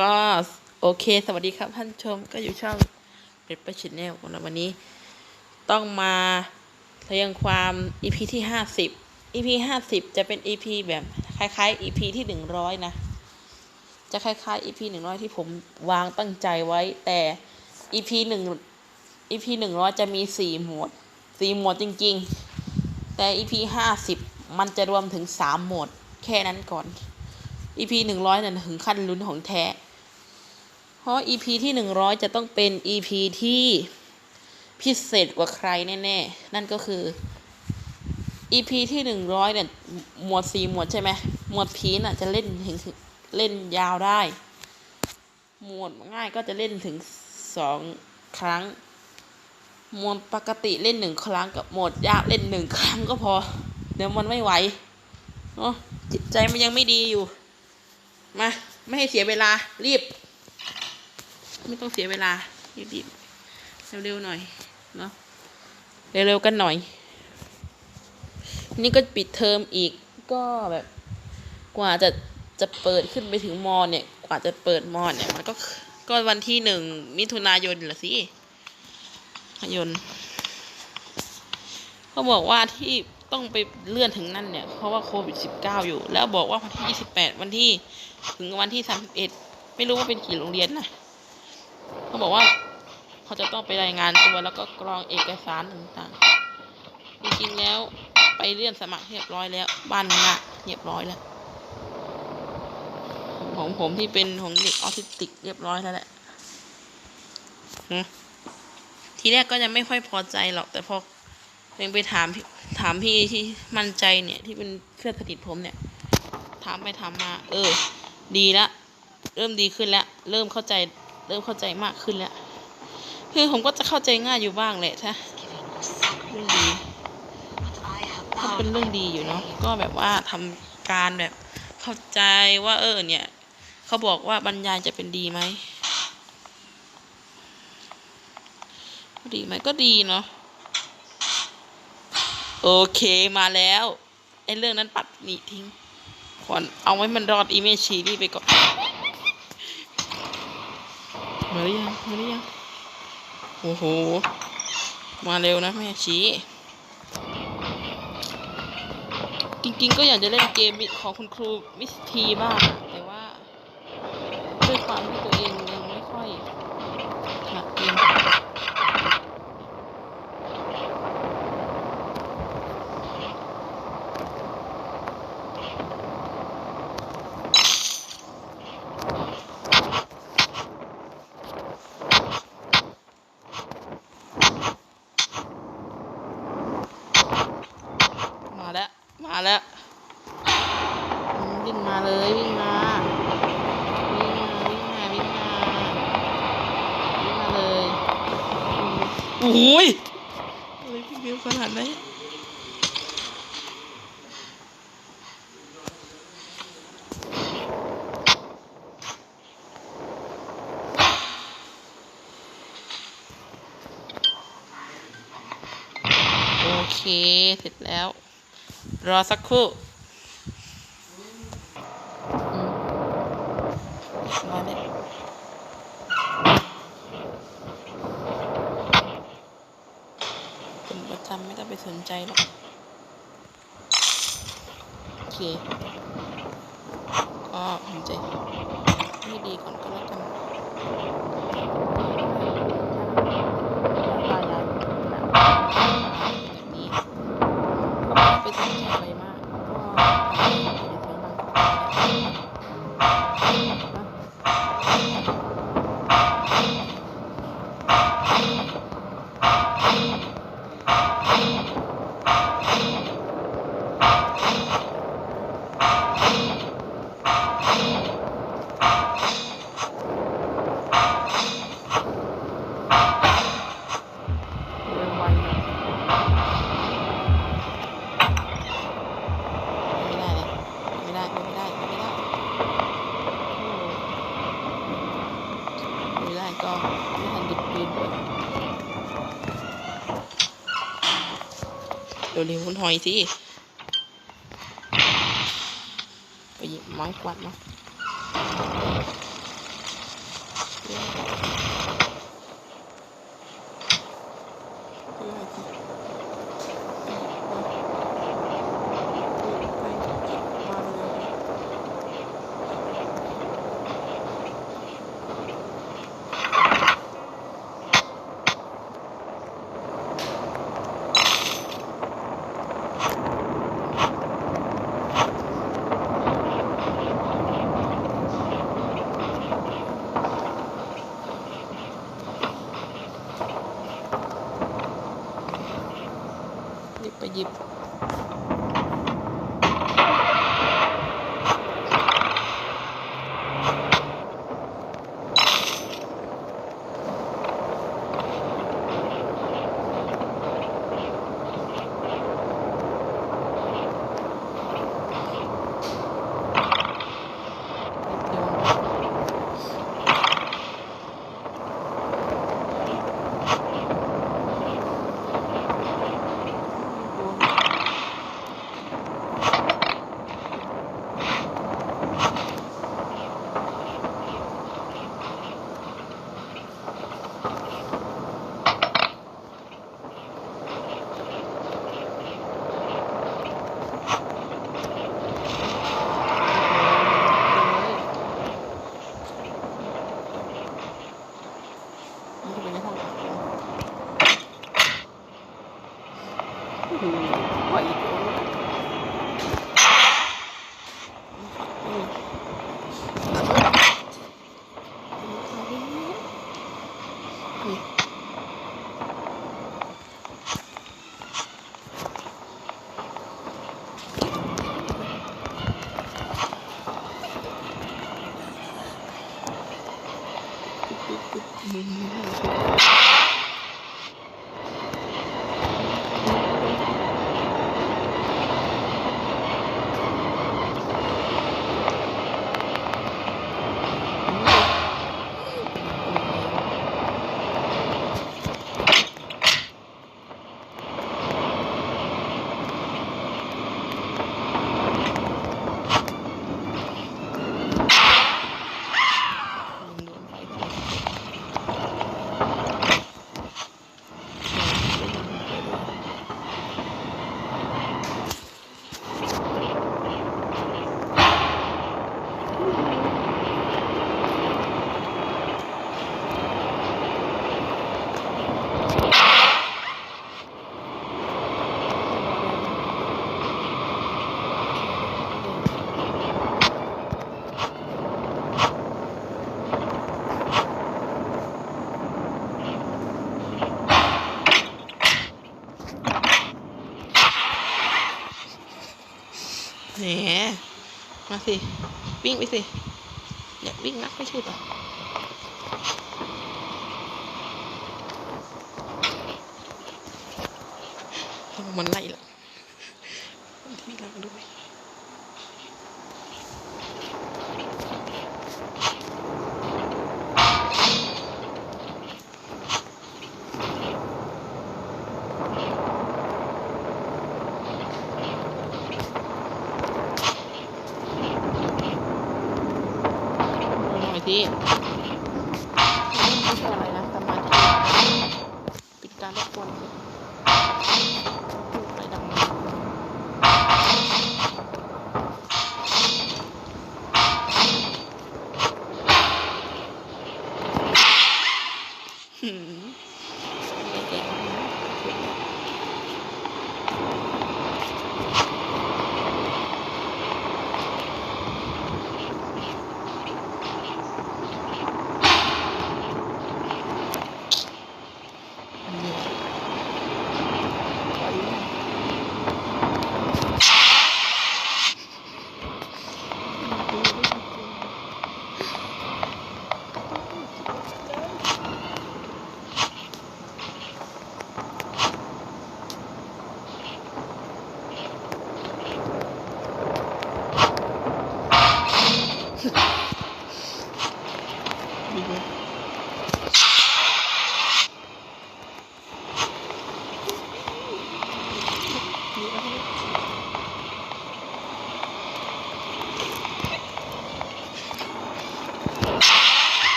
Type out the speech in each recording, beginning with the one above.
ก็โอเค สวัสดีครับท่านชมก็อยู่ช่องเป็ดประชิดแนลของเราวันนี้ ต้องมาเรียงความ EP ที่ห้าสิบ EP ห้าสิบจะเป็น EP แบบคล้ายๆ EP ที่หนึ่งร้อยนะ จะคล้ายๆ EP หนึ่งร้อยที่ผมวางตั้งใจไว้ แต่ EP หนึ่ง EP หนึ่งร้อยจะมีสี่หมวดสี่หมวดจริง ๆ แต่ EP ห้าสิบมันจะรวมถึงสามหมวดแค่นั้นก่อน EP หนึ่งร้อยนั่นถึงขั้นลุ้นของแท้ เพราะ EP ที่หนึ่งร้อยจะต้องเป็น EP ที่พิเศษกว่าใครแน่ๆ นั่นก็คือ EP ที่หนึ่งร้อยเนี่ย หมวดสี่หมวดใช่ไหม หมวดผีน่ะจะเล่นถึงเล่นยาวได้ หมวดง่ายก็จะเล่นถึงสองครั้ง หมวดปกติเล่นหนึ่งครั้งกับหมวดยากเล่นหนึ่งครั้งก็พอ เดี๋ยวมันไม่ไหวเนาะจิตใจมันยังไม่ดีอยู่ มา ไม่ให้เสียเวลารีบ ไม่ต้องเสียเวลารีบๆเร็วๆหน่อยเนาะเร็วๆกันหน่อย นี่ก็ปิดเทอมอีกก็แบบ กว่าจะจะเปิดขึ้นไปถึงมอเนี่ย กว่าจะเปิดมอเนี่ยมันก็ก็วันที่หนึ่งมิถุนายนละสิยนเขาบอกว่าที่ต้องไปเลื่อนถึงนั่นเนี่ย เพราะว่าโควิดสิบเก้าอยู่ แล้วบอกว่าวันที่ยี่สิบแปดวันที่ถึงวันที่สามสิบเอ็ดไม่รู้ว่าเป็นกี่โรงเรียนนะ บอกว่าเขาจะต้องไปรายงานตัวแล้วก็กรองเอกสารต่างๆจริงๆแล้วไปเลื่อนสมัครเรียบร้อยแล้วบ้านงะเรียบร้อยแล้วของผมที่เป็นของเด็กออทิสติกเรียบร้อยแล้วแหละทีแรกก็ยังไม่ค่อยพอใจหรอก แต่พอยังไปถามถามพี่ที่มั่นใจเนี่ย ที่เป็นเพื่อนสนิทผมเนี่ย ถามไปถามมา เออ ดีละ เริ่มดีขึ้นแล้ว เริ่มเข้าใจ เริ่มเข้าใจมากขึ้นแล้ว คือผมก็จะเข้าใจง่ายอยู่บ้างแหละถ้าเรื่องดีถ้าเป็นเรื่องดีอยู่เนาะก็แบบว่าทำการแบบเข้าใจว่า เออ เนี่ย เขาบอกว่าบรรยายจะเป็นดีไหมดีไหมก็ดีเนาะโอเคมาแล้วไอ้เรื่องนั้นปัดหนีทิ้งก่อเอาไว้มันรอดอีเมชีนี่ไปก่อน มาหรือยังมาหรือยังโอ้โห มาเร็วนะแม่ชีจริงๆก็อยากจะเล่นเกมของคุณครูมิสทีบ้าง แต่ว่าด้วยความที่ตัวเองยังไม่ค่อยถนัดเกม มาแล้ว มาแล้วอืมวิ่งมาเลยวิ่งมาวิ่งมาวิ่งมาวิ่งมาวิ่งมาเลยอืมโอ้ยอะไรพี่เบลขนาดนั้นโอเค เสร็จแล้ว รอสักครู่มรอเนี่ยเป็นประจำไม่ต้องไปสนใจหรอก โอเค ก็ผมจะให้ดีก่อนก็แล้วกัน เร็วๆคุณหอยสิไปหยิบไม้กวาดมา แหมมาสิ วิ่งไปสิอยากวิ่งนักไม่ใช่ปะมันไล่ละมันวิ่งแล้วด้วย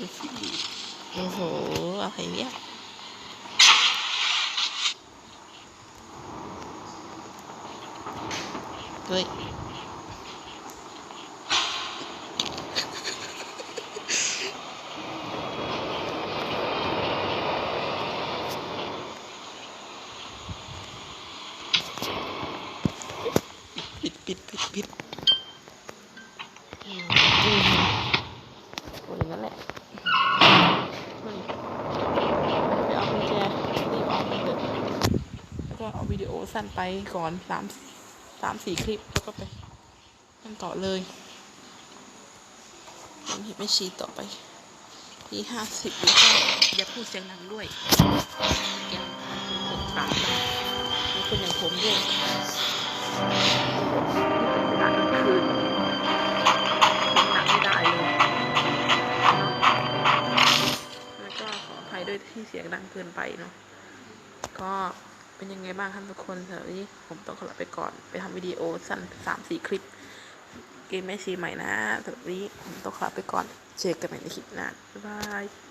ดูสิโอ้โหอะไรเนี่ยเฮ้ย ปิดปิดปิดปิดอืมอืมโอ้ยอย่างนั้นแหละเฮ้ยไปเอากุญแจรีบออกไปเถอะแล้ วก็เอาวิดีโอสั้นไปก่อนสามสามสี่คลิปแล้วก็ไปนั่นต่อเลยยังเห็นไม่ชี้ต่อไป ที่ห้าสิบแล้วก็อย่าพูดเสียงดังด้วยยังผมปากนะมีคนอย่างผมด้วยหนักคืนหนักไม่ได้เลยแล้วก็ขออภัยด้วยที่เสียงดังเกินไปเนาะก็ เป็นยังไงบ้างครับทุกคนสำหรับวันนี้ผมต้องขอลาไปก่อน ไปทำวิดีโอสั้นสามสี่คลิป เกมแม่ชีใหม่นะสำหรับวันนี้ผมต้องขอลาไปก่อน เจอกันใหม่ในคลิปหน้าบ๊ายบาย